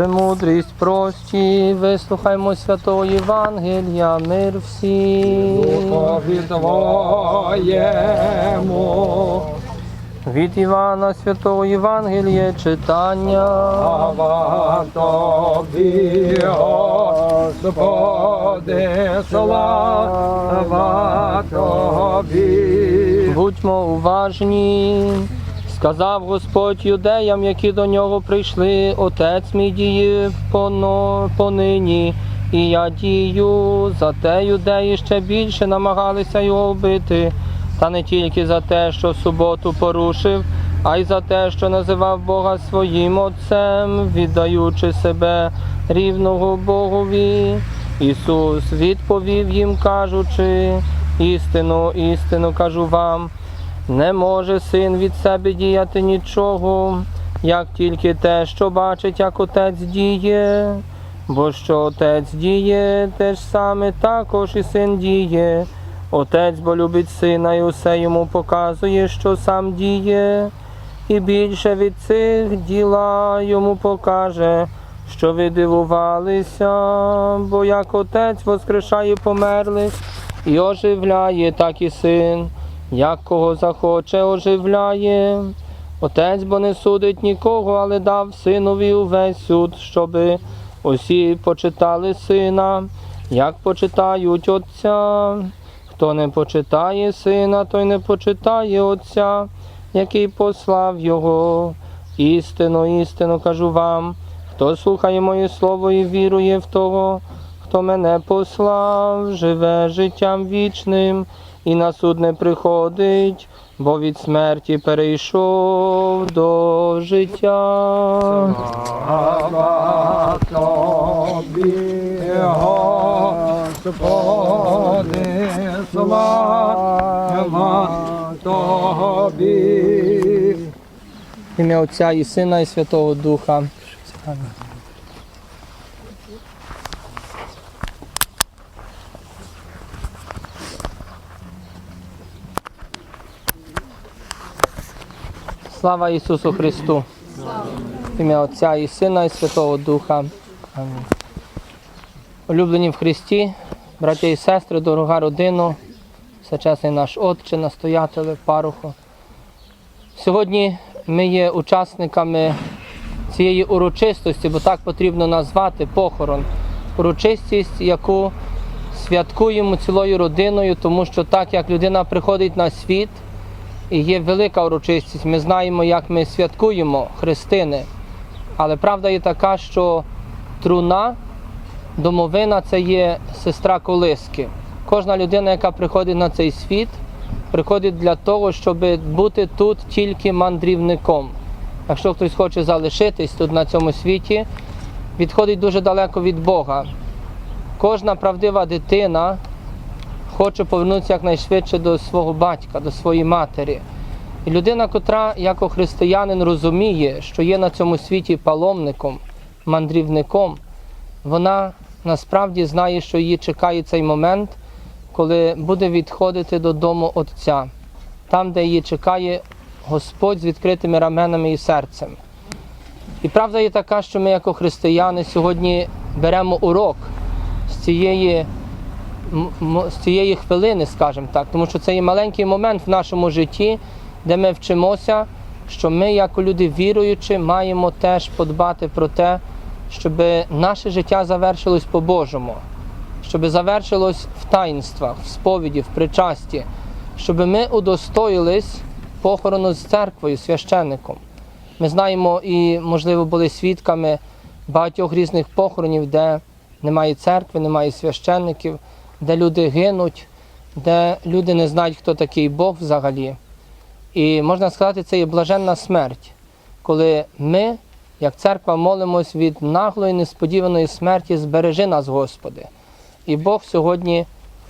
премудрість прості, вислухаймо святого Євангелія, мир всім. Духові Твоєму, Від Івана Святого Євангелія читання. слава Тобі, Господи, слава Тобі. Будьмо уважні. Сказав Господь юдеям, які до нього прийшли, Отець мій діє понині, і я дію. Зате юдеї ще більше намагалися його вбити, та не тільки за те, що суботу порушив, а й за те, що називав Бога своїм Отцем, віддаючи себе рівного Богові. Ісус відповів їм, кажучи, істину, істину кажу вам. Не може син від себе діяти нічого, як тільки те, що бачить, як отець діє. Бо що отець діє, те ж саме також і син діє. Отець бо любить сина і усе йому показує, що сам діє, і більше від цих діла йому покаже, що ви дивувалися, бо як отець воскрешає померлих і оживляє, так і син як кого захоче, оживляє. Отець бо не судить нікого, але дав синові увесь суд, щоби усі почитали сина, як почитають Отця. Хто не почитає сина, той не почитає Отця, який послав його. Істину, істину кажу вам, хто слухає моє слово і вірує в того, хто мене послав, живе життям вічним і на суд не приходить, бо від смерті перейшов до життя. Слава Тобі, Господи, слава Тобі. Ім'я Отця і Сина, і Святого Духа. Слава Ісусу Христу! В ім'я Отця і Сина, і Святого Духа. Улюблені в Христі, браття і сестри, дорога родина, всечесний наш Отче, настоятеле, пароху. Сьогодні ми є учасниками цієї урочистості, бо так потрібно назвати похорон. Урочистість, яку святкуємо цілою родиною, тому що так як людина приходить на світ, і є велика урочистість, ми знаємо, як ми святкуємо хрестини. Але правда є така, що труна, домовина це є сестра колиски. Кожна людина, яка приходить на цей світ, приходить для того, щоб бути тут тільки мандрівником. Якщо хтось хоче залишитись тут на цьому світі, відходить дуже далеко від Бога. Кожна правдива дитина хоче повернутися якнайшвидше до свого батька, до своєї матері. І людина, котра, як християнин, розуміє, що є на цьому світі паломником, мандрівником, вона насправді знає, що її чекає цей момент, коли буде відходити додому Отця, там, де її чекає Господь з відкритими раменами і серцем. І правда є така, що ми, як християни, сьогодні беремо урок з цієї, з цієї хвилини, скажімо так, тому що це є маленький момент в нашому житті, де ми вчимося, що ми, як люди віруючі, маємо теж подбати про те, щоб наше життя завершилось по-божому, щоб завершилось в таїнствах, в сповіді, в причасті, щоб ми удостоїлись похорону з церквою, священником. Ми знаємо і, можливо, були свідками багатьох різних похоронів, де немає церкви, немає священників, де люди гинуть, де люди не знають, хто такий Бог взагалі. І можна сказати, це є блаженна смерть, коли ми, як церква, молимось від наглої, несподіваної смерті, збережи нас, Господи. І Бог сьогодні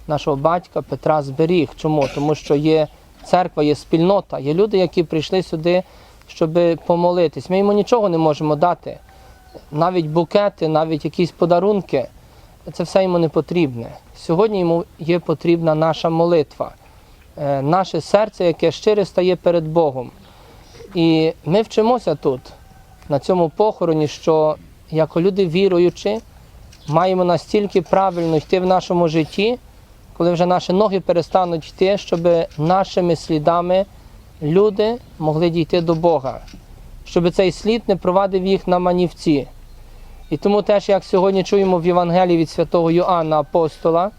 нашого батька Петра зберіг. Чому? Тому що є церква, є спільнота, є люди, які прийшли сюди, щоб помолитись. Ми йому нічого не можемо дати. Навіть букети, навіть якісь подарунки. Це все йому не потрібне. Сьогодні йому є потрібна наша молитва, е, наше серце, яке щире стає перед Богом. І ми вчимося тут, на цьому похороні, що як люди віруючі, маємо настільки правильно йти в нашому житті, коли вже наші ноги перестануть йти, щоб нашими слідами люди могли дійти до Бога, щоб цей слід не провадив їх на манівці. І тому теж, як сьогодні чуємо в Євангелії від святого Йоанна Апостола,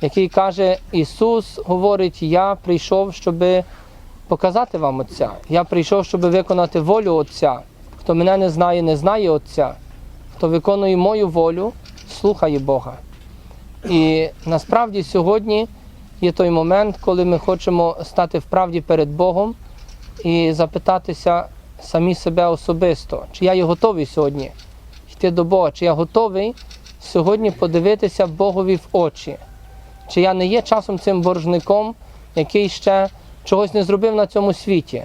який каже, Ісус говорить, я прийшов, щоб показати вам Отця. Я прийшов, щоб виконати волю Отця. Хто мене не знає, не знає Отця. Хто виконує мою волю, слухає Бога. І насправді сьогодні є той момент, коли ми хочемо стати в правді перед Богом і запитатися самі себе особисто, чи я є готовий сьогодні йти до Бога, чи я готовий сьогодні подивитися Богові в очі, чи я не є часом цим боржником, який ще чогось не зробив на цьому світі.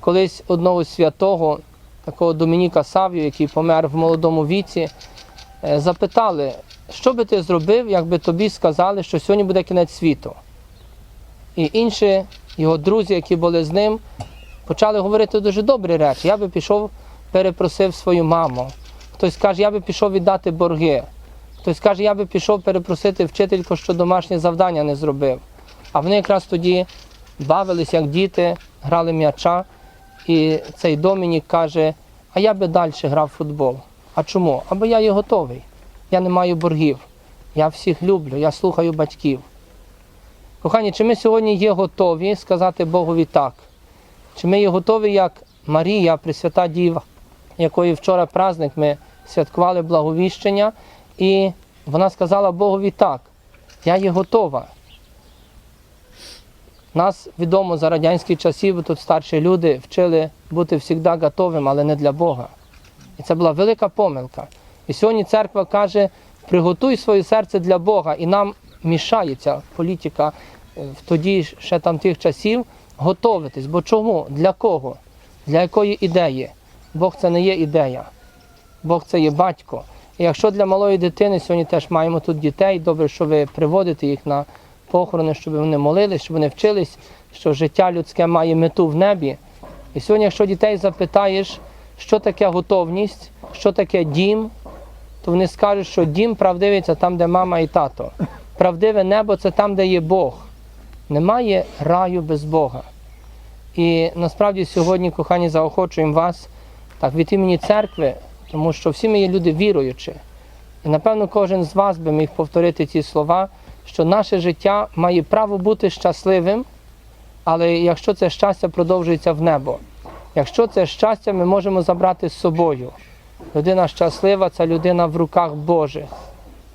Колись одного святого, такого Домініка Савію, який помер в молодому віці, е, запитали, що би ти зробив, якби тобі сказали, що сьогодні буде кінець світу. І інші його друзі, які були з ним, почали говорити дуже добрі речі. Я би пішов, перепросив свою маму. Хтось каже, я би пішов віддати борги. Хтось каже, я би пішов перепросити вчительку, що домашнє завдання не зробив. А вони якраз тоді бавились, як діти, грали м'яча. І цей Домінік каже, а я би далі грав в футбол. А чому? Або я є готовий. Я не маю боргів. Я всіх люблю, я слухаю батьків. Кохані, чи ми сьогодні є готові сказати Богові так? Чи ми є готові, як Марія, Пресвята Діва, якої вчора праздник ми святкували благовіщення, і вона сказала Богові так, я є готова. Нас відомо за радянських часів, тут старші люди вчили бути завжди готовим, але не для Бога. І це була велика помилка. І сьогодні церква каже, приготуй своє серце для Бога. І нам мішає ця політика е, в тоді ще там тих часів готовитись. Бо чому? Для кого? Для якої ідеї? Бог це не є ідея. Бог це є батько. І якщо для малої дитини сьогодні теж маємо тут дітей, добре, що ви приводите їх на похорони, щоб вони молились, щоб вони вчились, що життя людське має мету в небі. І сьогодні, якщо дітей запитаєш, що таке готовність, що таке дім, то вони скажуть, що дім правдивий це там, де мама і тато. Правдиве небо це там, де є Бог. Немає раю без Бога. І насправді сьогодні, кохані, заохочуємо вас так від імені церкви, тому що всі ми є люди віруючі. І напевно кожен з вас би міг повторити ці слова, що наше життя має право бути щасливим, але якщо це щастя продовжується в небо, якщо це щастя ми можемо забрати з собою. Людина щаслива це людина в руках Божих.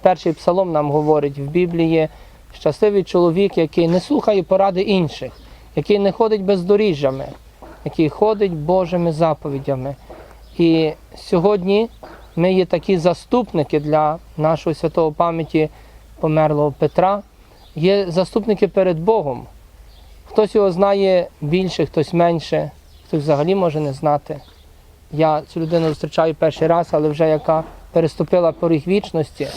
Перший псалом нам говорить в Біблії щасливий чоловік, який не слухає поради інших, який не ходить бездоріжжями, який ходить Божими заповідями. І сьогодні ми є такі заступники для нашого святого пам'яті померлого Петра, є заступники перед Богом. Хтось його знає більше, хтось менше, хтось взагалі може не знати. Я цю людину зустрічаю перший раз, але вже яка переступила поріг вічності.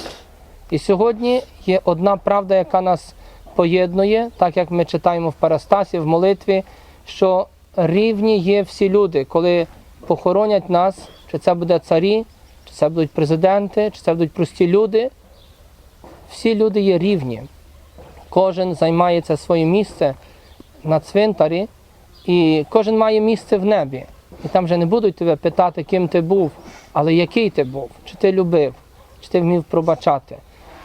І сьогодні є одна правда, яка нас поєднує, так як ми читаємо в Парастасі, в молитві, що рівні є всі люди, коли похоронять нас, чи це буде царі, чи це будуть президенти, чи це будуть прості люди. Всі люди є рівні. Кожен займається своє місце на цвинтарі, і кожен має місце в небі. І там вже не будуть тебе питати, ким ти був, але який ти був, чи ти любив, чи ти вмів пробачати,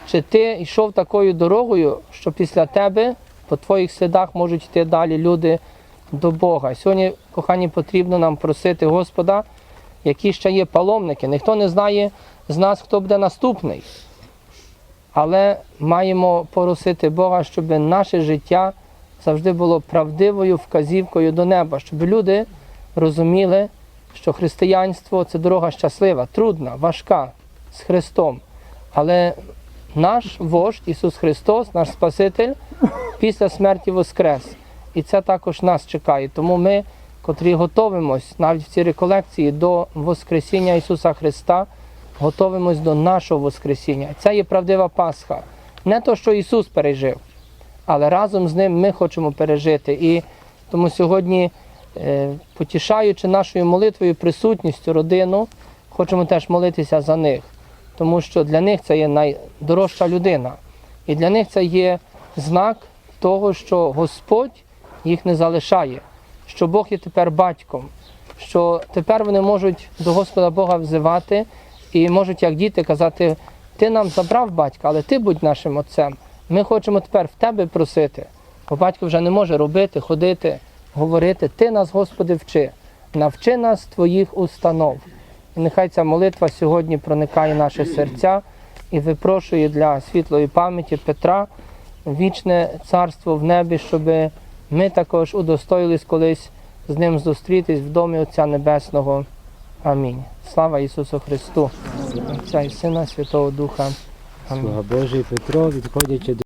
чи ти йшов такою дорогою, що після тебе по твоїх слідах можуть йти далі люди до Бога. Сьогодні, кохані, потрібно нам просити Господа, які ще є паломники. Ніхто не знає з нас, хто буде наступний. Але маємо просити Бога, щоб наше життя завжди було правдивою вказівкою до неба, щоб люди розуміли, що християнство це дорога щаслива, трудна, важка з Христом. Але наш вождь Ісус Христос, наш Спаситель, після смерті воскрес. І це також нас чекає. Тому ми, котрі готовимось навіть в цій реколекції до Воскресіння Ісуса Христа, готовимось до нашого Воскресіння. Це є правдива Пасха. Не то, що Ісус пережив, але разом з ним ми хочемо пережити. І тому сьогодні, е, потішаючи нашою молитвою, присутністю родину, хочемо теж молитися за них, тому що для них це є найдорожча людина. І для них це є знак того, що Господь їх не залишає, що Бог є тепер батьком, що тепер вони можуть до Господа Бога взивати і можуть, як діти, казати: Ти нам забрав батька, але ти будь нашим отцем. Ми хочемо тепер в тебе просити. Бо батько вже не може робити, ходити, говорити. Ти нас, Господи, вчи, навчи нас твоїх установ. І нехай ця молитва сьогодні проникає в наші серця і випрошує для світлої пам'яті Петра вічне царство в небі, щоб ми також удостоїлись колись з ним зустрітись в домі Отця Небесного. Амінь. Слава Ісусу Христу, Отця і Сина, Святого Духа. Амінь. Слава Божий Петро, відходячи до